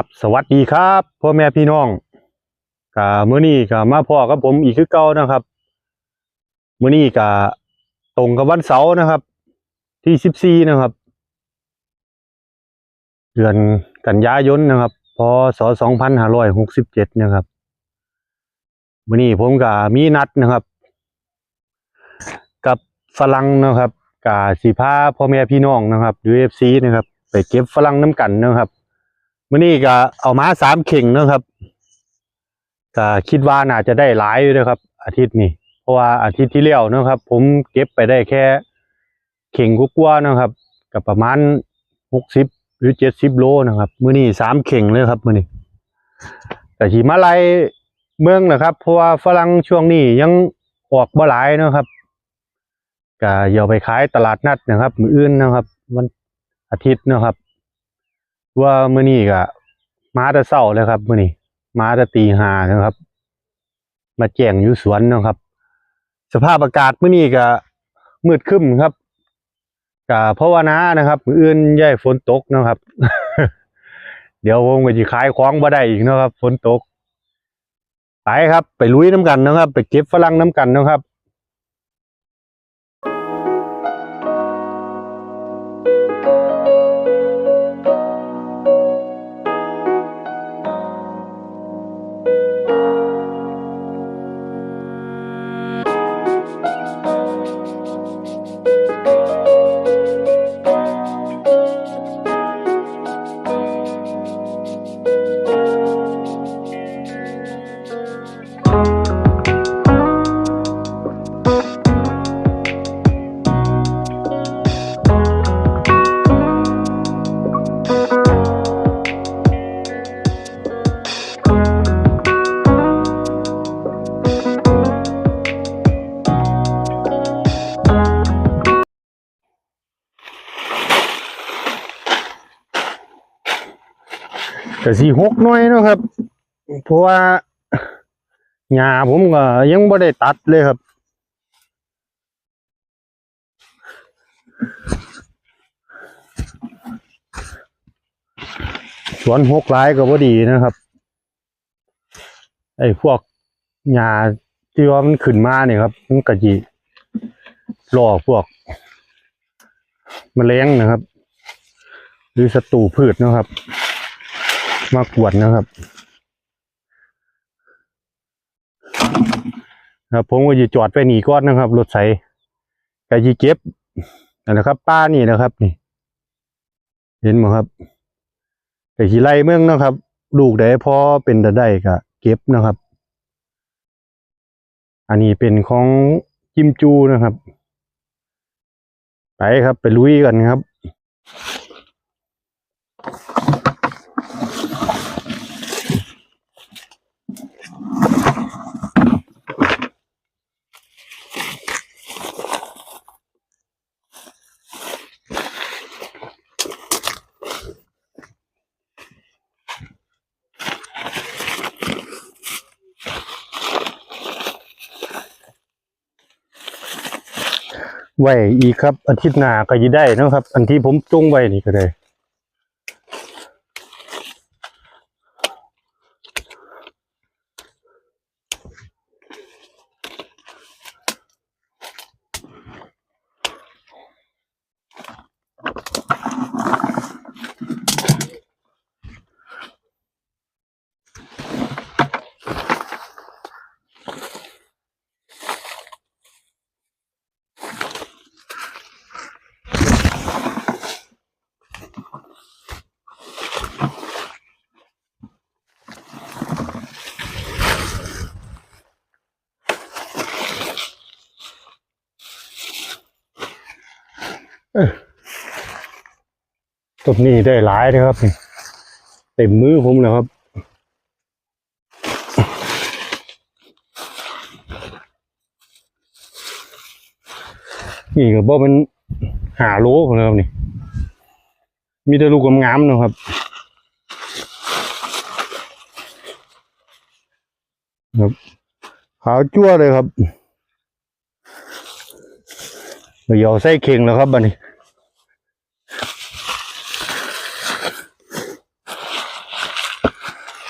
ครับสวัสดีครับพ่อแม่พี่น้องกะมื้อนี้ก็มาพ่อกับผมอีกคือเก่านะครับมื้อนี้ก็ตรงกับวันเสาร์นะครับ ที่สิบสี่นะครับ เดือนกันยายนนะครับพศสองพันห้าร้อยหกสิบเจ็ดนะครับมื้อนี้ผมก็มีนัดนะครับ กับฝรั่งนะครับกาสีพาพ่อแม่พี่น้องนะครับ UFC นะครับ ไปเก็บฝรั่งน้ำกันนะครับ มื่อนี้ก็เอามาสามเข่งเนะครับก็คิดว่าน่าจะได้หลายอยู่นะครับ อาทิตย์นี้ เพราะว่าอาทิตย์ที่แล้วเนะครับ ผมเก็บไปได้แค่เข่งกว่านะครับกับประมาณหกสิบหรือเจ็ดสิบโลนะครับมื่อนี้สามเข่งเลยครับมื่อนี้แต่ที่มาไล่เมืองนะครับ เพราะว่าฝรั่งช่วงนี้ยังออกบ่หลายเนะครับก็อย่าไปขายตลาดนัดนะครับ มืออื่นนะครับ วันอาทิตย์นะครับ ว่ามื้อนี้ก็มาแต่เช้าเลยครับมื้อนี้มาแต่ตีหานะครับ มาแจ้งอยู่สวนนะครับ สภาพอากาศมื้อนี้ก็มืดครึ้มครับก็ภาวนานะครับมื้ออื่นย่าให้ฝนตกนะครับ เดี๋ยวผมก็สิขายของบ่ได้อีกนะครับ ฝนตกไปครับ ไปลุยน้ำกันนะครับ ไปเก็บฝรั่งน้ำกันนะครับ ก็สี่หกหน่อยเนาะครับ เพราะว่าหญ้าผมก็ยังบ่ได้ตัดเลยครับ สวนหกหลายก็บ่ดีนะครับ ไอ้พวกหญ้าที่ว่ามันขึ้นมาเนี่ยครับมันก็จีล่อพวกมแมลงนะครับ หรือศัตรูพืชนะครับ มากวดนะครับ ครับ ผมก็จะจอดไปหนีก้อนนะครับรถไถก็จะเก็บนะครับ ป้านี่นะครับนี่ เห็นไหมครับแต่ขี่ไล่เมืองนะครับ ลูกได้พอเป็นแต่ได้ก็เก็บนะครับ อันนี้เป็นของจิมจูนะครับ ไปครับไปลุยกันครับ ไว้อีกครับ อาทิตย์หน้าก็จะได้นะครับ อันที่ผมจงไว้นี่ก็ได้ ต้นนี้ได้หลายนะครับเต็มมือผมแล้วครับนี่ก็บอกมันหาโลผมแล้วครับนี่ มีแต่ลูกงามๆนะครับครับขาวจั่วเลยครับเดี๋ยวใส่เข่งแล้วครับบัดนี้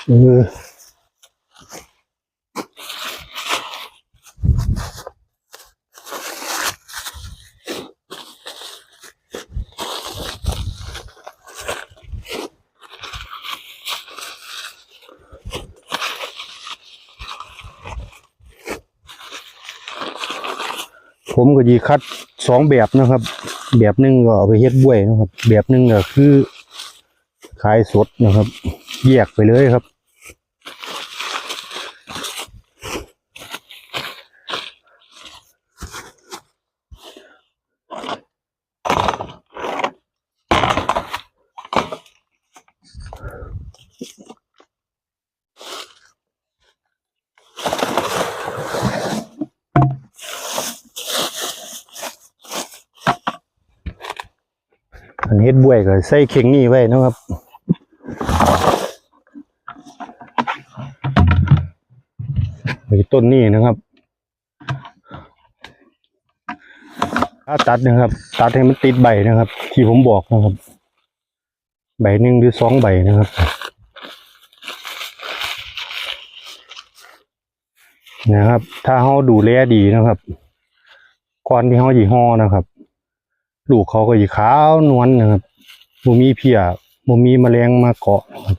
เออ ผมก็ยีคัดสองแบบนะครับ แบบหนึ่งก็เอาไปเฮ็ดบ้วยนะครับ แบบหนึ่งก็คือขายสดนะครับ แยกไปเลยครับ เฮ็ดบ้วยก็ใส่เข่งนี่ไว้นะครับไอ้ต้นนี้นะครับถ้าตัดนะครับ ตัดให้มันติดใบนะครับ ที่ผมบอกนะครับ ใบหนึ่งหรือสองใบนะครับนะครับ ถ้าเขาดูแลดีนะครับก่อนที่เขาจีห่อนะครับ ลูกเขาก็จีขาวนวลนะครับบ่มีเพียบ่มีแมลงมาเกาะนะครับ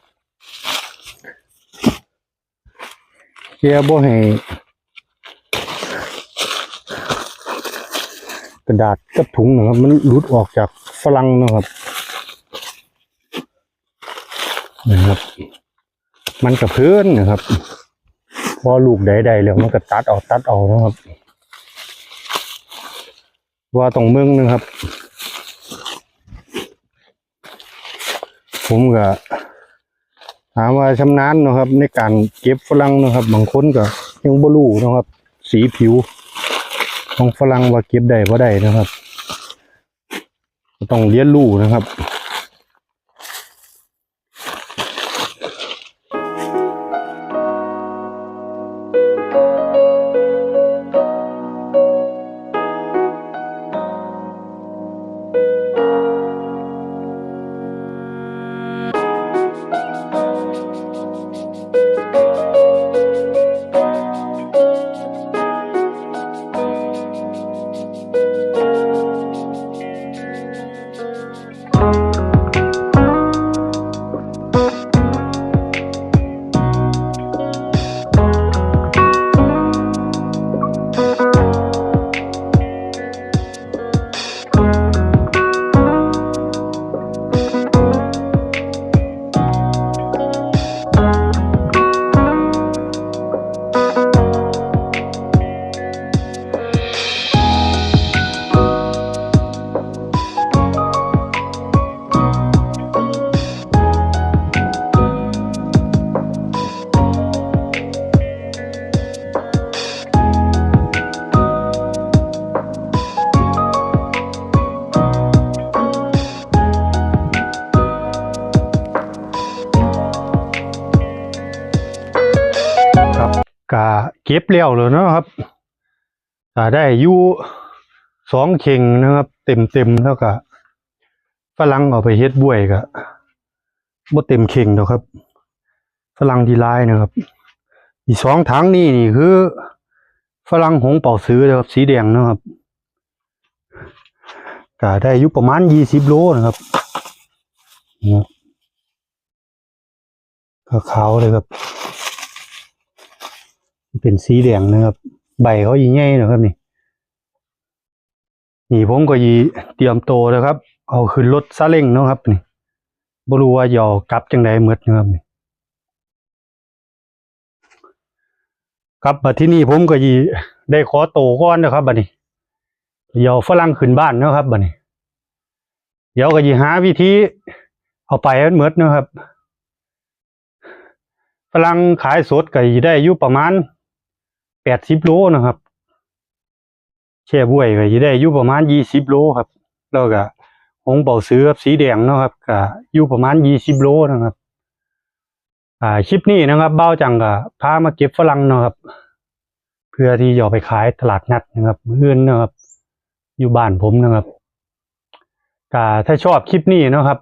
เพียบ่ให้กระดาษกับถุงนะครับ มันหลุดออกจากฝรั่งนะครับนะครับ มันกระเพื่อนนะครับ พอลูกใดๆแล้วมันก็ตัดออกตัดออกนะครับ ว่าตรงเมืองนึงครับ ผมก็ถามว่าชำนาญนะครับ ในการเก็บฝรั่งนะครับ บางคนก็ยังบลูนะครับ สีผิว ของฝรั่งว่าเก็บได้บ่ได้นะครับ ต้องเรียนรู้นะครับ เก็บแล้วเลยนะครับก็ได้อยู่สองเข่งนะครับ เต็มเต็มแล้วก็ฝรั่งเอาไปเฮ็ดบ้วยก็บ่เต็มเข่งดอกครับฝรั่งที่ลายนะครับ อีสองถังนี่นี่คือฝรั่งหงเป่าซื้อนะครับ สีแดงนะครับก็ได้อยู่ประมาณยี่สิบโลนะครับนะครับก็ขาวเลยครับ เป็นสีแดงนะครับ ใบเขายีใหญ่นะครับนี่ นี่ผมก็ยีเตรียมโตนะครับ เอาขึ้นรถซาเล้งเนาะครับนี่บรู้ว่าจะเอากลับจังใดหมดนะครับนี่ครับบัดที่นี่ผมก็ยีได้ขอโตก่อนนะครับบัดนี้เดี๋ยวฝรั่งขึ้นบ้านเนาะครับบัดนี้ เดี๋ยวก็ยีหาวิธี เอาไปให้เมันหมดเนาะครับฝรั่งขายสดก็สิได้อยู่ประมาณ แปดสิบโลนะครับแช่บ้วยก็สิได้อยู่ประมาณยี่สิบโลครับ แล้วก็หงเป่าซื้อครับสีแดงเนาะครับก็อยู่ประมาณยี่สิบโลนะครับ อ่าคลิปนี้นะครับเบ้าจังก็พามาเก็บฝรั่งเนาะครับ เพื่อที่จะไปขายตลาดนัดนะครับเพื่อนนะครับ อยู่บ้านผมนะครับก็ถ้าชอบคลิปนี้นะครับ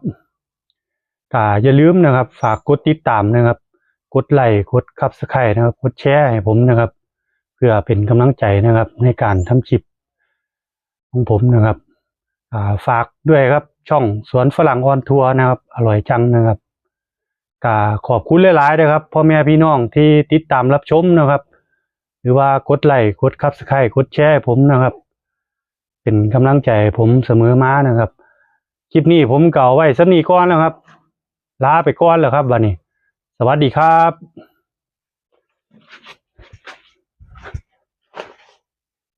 ก็อย่าลืมนะครับ ฝากกดติดตามนะครับ กดไลค์กดคับสไครต์นะครับ กดแชร์ให้ผมนะครับ พื่อเป็นกำลังใจนะครับ ในการทำคลิปของผมนะครับาฝากด้วยครับช่องสวนฝรั่งออนทัวร์นะครับ อร่อยจังนะครับกาขอบคุณหลายๆนะครับพ่อแม่พี่น้องที่ติดตามรับชมนะครับ หรือว่ากดไลค์กดคับสไครต์กดแชร์ผมนะครับ เป็นกำลังใจผมเสมอมานะครับ คลิปนี้ผมเก่าไว้สนีก่อนแล้วครับ ลาไปก่อนแล้วครับวันนี้ สวัสดีครับ